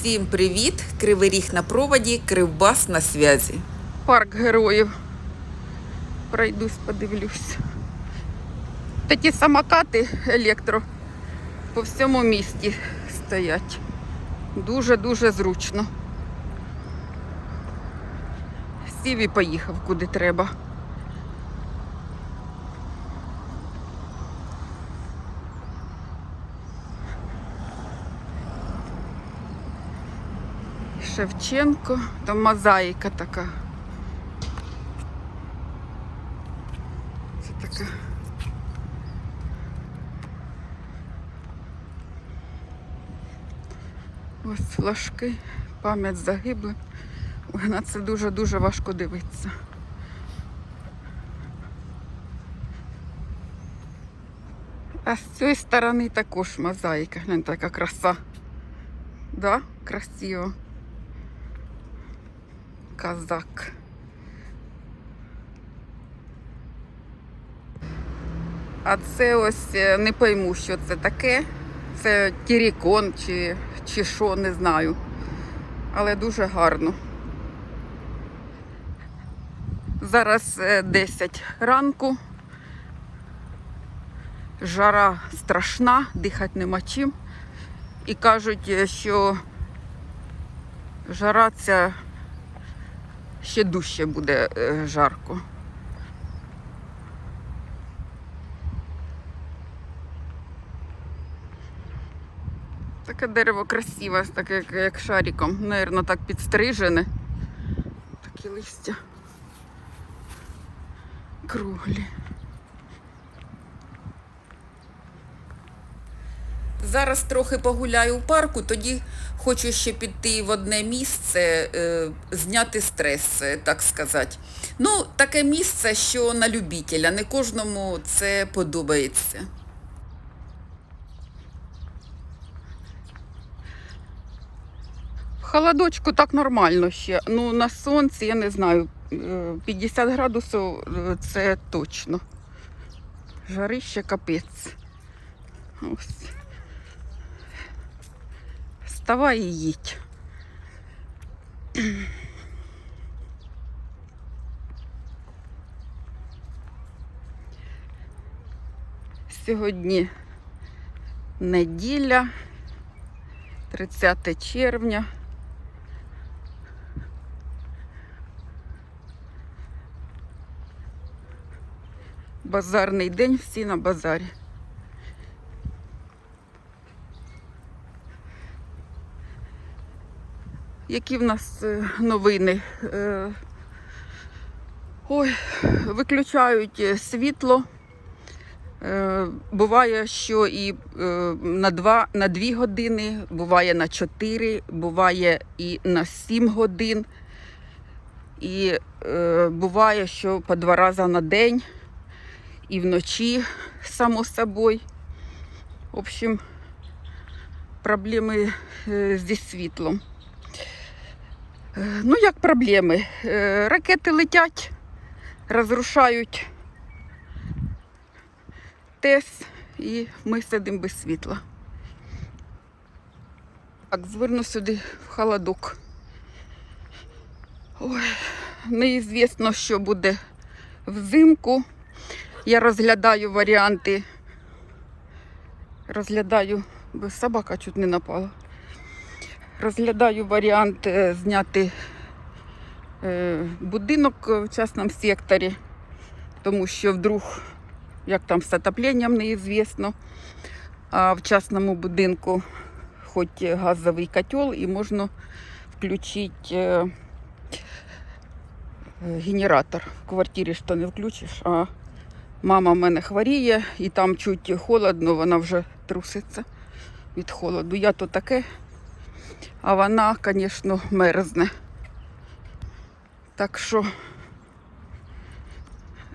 Всім привіт! Кривий ріг на проводі, кривбас на зв'язі. Парк героїв. Пройдусь, подивлюсь. Такі самокати електро по всьому місті стоять. Дуже-дуже зручно. Сів і поїхав куди треба. Шевченко, там мозаїка така. Це така. Ось флажки, пам'ять загиблим. Ой, на це дуже-дуже важко дивитися. А з цієї сторони також мозаїка. Гляньте, яка краса. Да, красиво. Казак. А це ось е, не пойму, що це таке. Це тірікон чи, чи що, не знаю. Але дуже гарно. Зараз е, 10 ранку. Жара страшна, дихати нема чим. І кажуть, е, що жара ця ще дужче буде е, жарко. Таке дерево красиве, таке як, шариком. Наверно, так підстрижене. Такі листя круглі. Зараз трохи погуляю в парку, тоді хочу ще піти в одне місце, е, зняти стрес, е, так сказати. Ну, таке місце, що на любителя, не кожному це подобається. В холодочку так нормально ще. Ну, на сонці, я не знаю, е, 50 градусів е, це точно. Жарище капець. Ось. Вставай і їдь. Сьогодні неділя, 30 червня. Базарний день, всі на базарі. Які в нас е, новини? Е, Ой, виключають е, світло. Буває, що і на два, на дві години, буває на чотири, буває і на сім годин. І буває, що по два рази на день і вночі, само собою. В общем, проблеми зі світлом. Ну, як проблеми? Е, Ракети летять, розрушають ТЕС, і ми сидимо без світла. Так, зверну сюди в холодок. Ой, неізвісно, що буде взимку. Я розглядаю варіанти. Розглядаю, бо собака чуть не напала. Розглядаю варіант е, зняти е, будинок в частному секторі, тому що вдруг, як там з отопленням, неізвісно. А в частному будинку хоч газовий котел і можна включити е, генератор. В квартирі що не включиш, а мама в мене хворіє і там чуть холодно, вона вже труситься від холоду. Я то таке, а вона, звісно, мерзне. Так що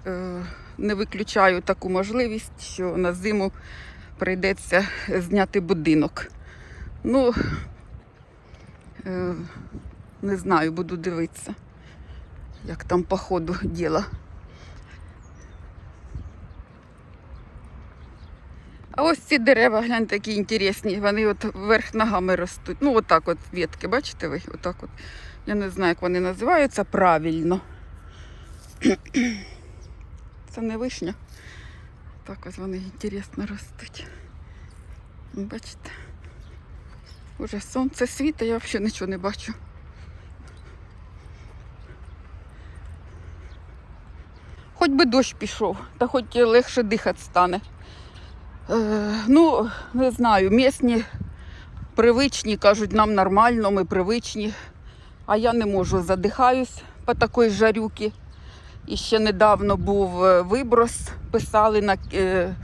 е, не виключаю таку можливість, що на зиму прийдеться зняти будинок. Ну, е, не знаю, буду дивитися, як там по ходу діла. А ось ці дерева, гляньте, які інтересні. Вони от вверх ногами ростуть. Ну, отак от ветки, бачите ви? Отак от. Я не знаю, як вони називаються правильно. Це не вишня. Так ось вони інтересно ростуть. Ну, Бачите? Уже сонце світить, я взагалі нічого не бачу. Хоч би дощ пішов, та хоч легше дихати стане. Е, ну, не знаю, місні привичні, кажуть, нам нормально, ми привичні. А я не можу, задихаюсь по такій жарюки. І ще недавно був е, виброс, писали на е,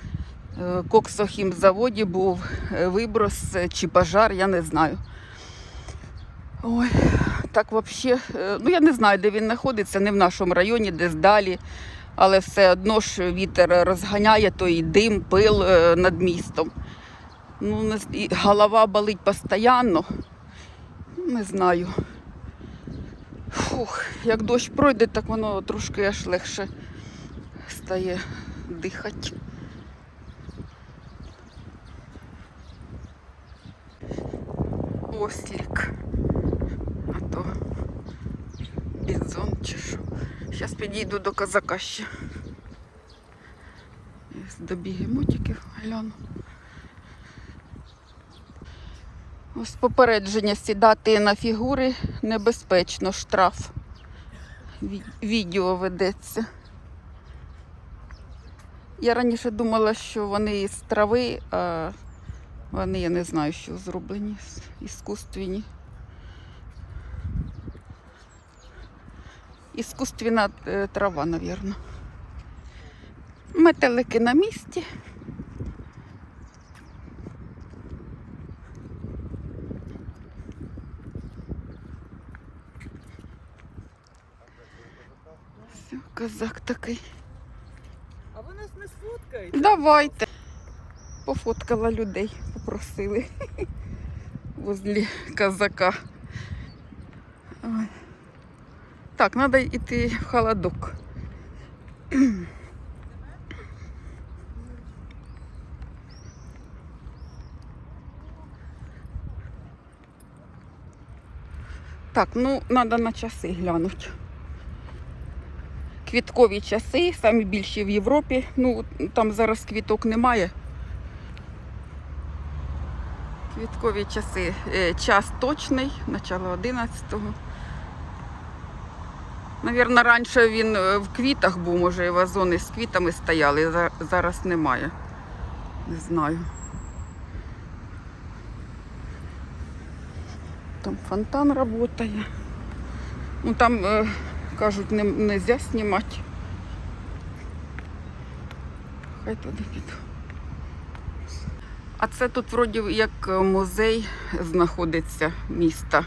коксохімзаводі був виброс чи пожар, я не знаю. Ой, так взагалі, ну я не знаю, де він знаходиться, не в нашому районі, десь далі. Але все одно ж вітер розганяє той дим, пил е, над містом. Ну, голова болить постійно. Не знаю. Фух, як дощ пройде, так воно трошки аж легше стає дихати. Ослік. А то бізон чи що. Зараз підійду до козака ще. До бігемотиків гляну. Ось попередження сідати на фігури небезпечно, штраф. Відео ведеться. Я раніше думала, що вони із трави, а вони, я не знаю, що зроблені, іскусственні. Іскусственна е, трава, мабуть. Метелики на місці. Все, Козак такий. А ви нас не сфоткаєте? Давайте. Пофоткала людей, попросили возле казака. Ой. Так, треба йти в холодок. Так, ну треба на часи глянути. Квіткові часи, самі більші в Європі. Ну, там зараз квіток немає. Квіткові часи. Е, Час точний, начало 11-го. Навірно, раніше він е, в квітах був, може, і вазони з квітами стояли, зараз немає. Не знаю. Там фонтан працює. Ну там е, кажуть, не можна знімати. Хай туди піду. А це тут вроді як е, музей знаходиться міста.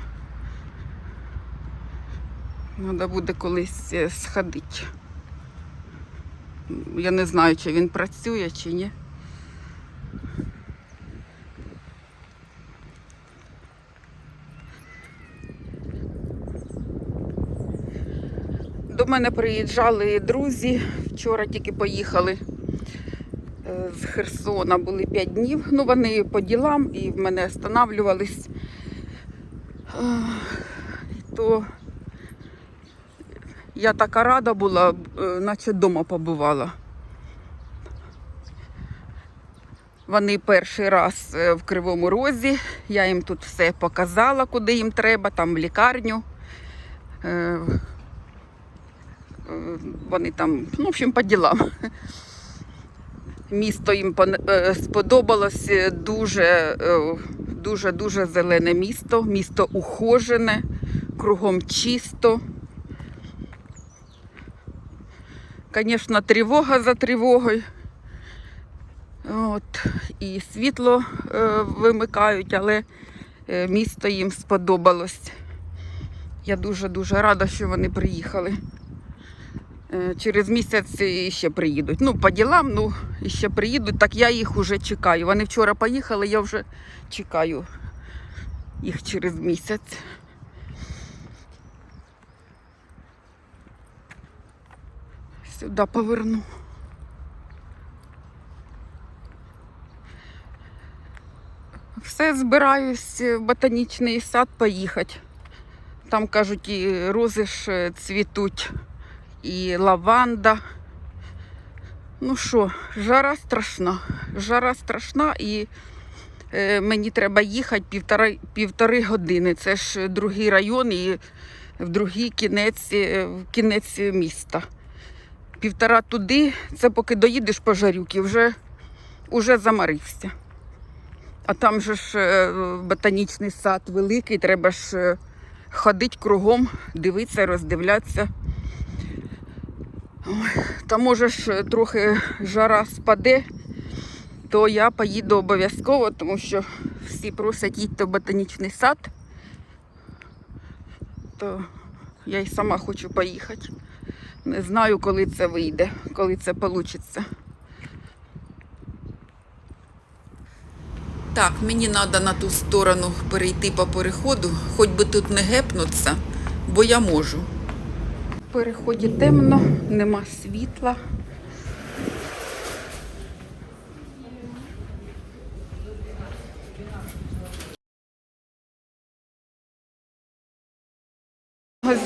Треба буде колись е, сходити. Я не знаю, чи він працює, чи ні. До мене приїжджали друзі. Вчора тільки поїхали е, з Херсона. Були 5 днів. Ну, вони по ділам і в мене останавливались. То я така рада була, е, наче вдома побувала. Вони перший раз е, в Кривому Розі. Я їм тут все показала, куди їм треба, там в лікарню. Е, Вони там, ну, в общем, по ділам. Місто їм сподобалось дуже, дуже, дуже зелене місто, місто ухожене, кругом чисто. Звісно, тривога за тривогою. От, і світло е, вимикають, але е, місто їм сподобалось. Я дуже-дуже рада, що вони приїхали. Е, Через місяць ще приїдуть. Ну, по ділам, ну, ще приїдуть, так я їх вже чекаю. Вони вчора поїхали, я вже чекаю їх через місяць. Сюди поверну. Все, збираюсь в ботанічний сад поїхати. Там, кажуть, і рози ж е, цвітуть, і лаванда. Ну що, жара страшна. Жара страшна і е, мені треба їхати півтори, півтори години. Це ж другий район і в другий кінець, е, в кінець міста. Півтора туди, це поки доїдеш по жарюки, вже, вже замарився. А там же ж е, ботанічний сад великий, треба ж е, ходити кругом, дивитися, роздивлятися. Та може ж трохи жара спаде, то я поїду обов'язково, тому що всі просять їдьте в ботанічний сад. То я й сама хочу поїхати. Не знаю, коли це вийде, коли це вийде. Так, мені треба на ту сторону перейти по переходу, хоч би тут не гепнуться, бо я можу. В переході темно, нема світла.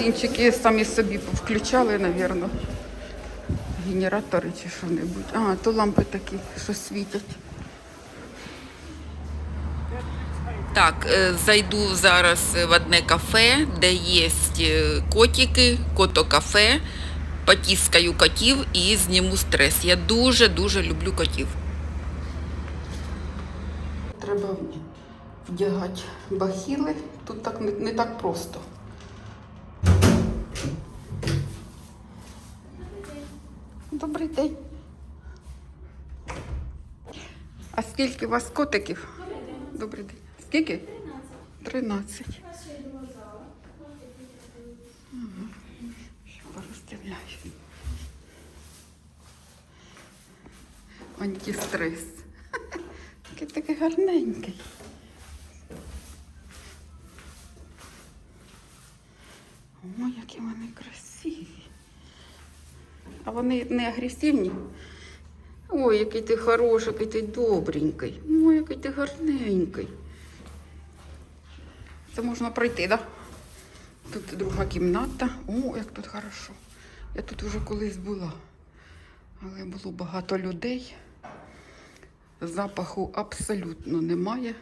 Магазинчики самі собі включали, мабуть. Генератори чи що-небудь. А, то лампи такі, що світять. Так, е, зайду зараз в одне кафе, де є е, котики, кото-кафе, потіскаю котів і зніму стрес. Я дуже-дуже люблю котів. Треба вдягати бахіли. Тут так не, не так просто. Добрий день. А скільки у вас котиків? Добрий день. Скільки? Тринадцять. Ще порозставляю. Антистрес. Такий такий гарненький. О, які вони красиві. А вони не агресивні. Ой, який ти хороший, який ти добренький. Ой, який ти гарненький. Це можна пройти, так? Да? Тут друга кімната. О, як тут хорошо. Я тут вже колись була. Але було багато людей. Запаху абсолютно немає.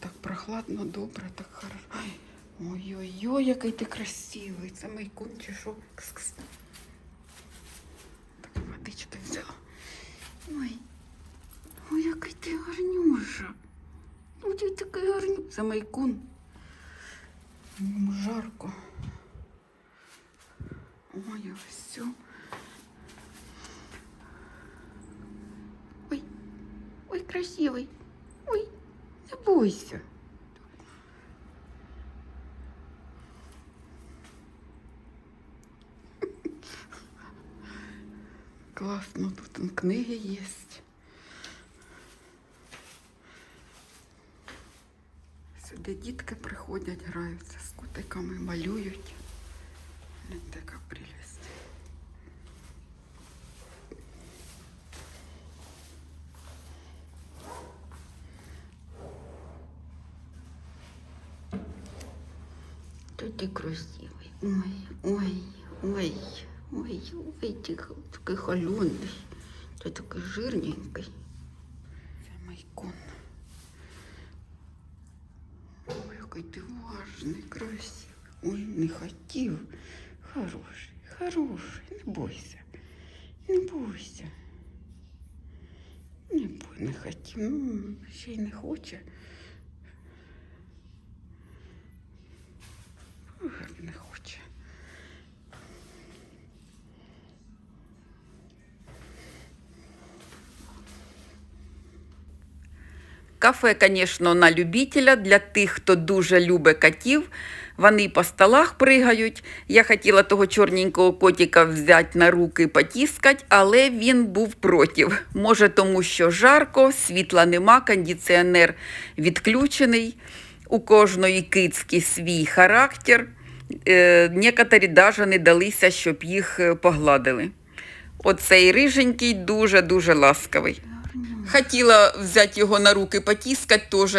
Так прохладно, добре, так хорошо. Ой-ой-ой, який ти красивий. Це мій кун чи що? Так, водички взяла. Ой, ой, який ти гарнюша. Ой, ти такий гарнюша. Це мій кун. Жарко. Ой, все. Ой, ой, красивий. Ой, не бойся. Класно, тут книги є. Сюди дітки приходять, граються з котиками, малюють. Така прелість. Та ти красивий. Ой, х- такий холений. Ти такий жирненький. Це майкон. Ой, який ти важний, красивий. Ой, не хотів. Хороший, хороший, не бойся. Не бойся. Не бой, не хотів. М, Ще й не хоче. Кафе, звісно, на любителя для тих, хто дуже любить котів. Вони по столах пригають. Я хотіла того чорненького котика взяти на руки, потіскати, але він був проти. Може, тому що жарко, світла нема, кондиціонер відключений. У кожної кицьки свій характер. Е, некоторі навіть не далися, щоб їх е, погладили. Оцей риженький дуже-дуже ласкавий. Хотіла взяти його на руки, потіскати теж,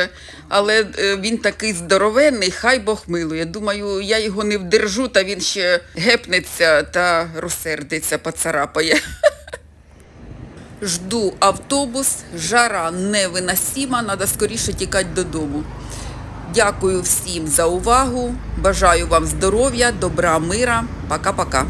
але е, він такий здоровенний, хай Бог милує. Думаю, я його не вдержу, та він ще гепнеться та розсердиться, поцарапає. Жду автобус, жара невиносима, треба скоріше тікати додому. Дякую всім за увагу. Бажаю вам здоров'я, добра, мира. Пока-пока.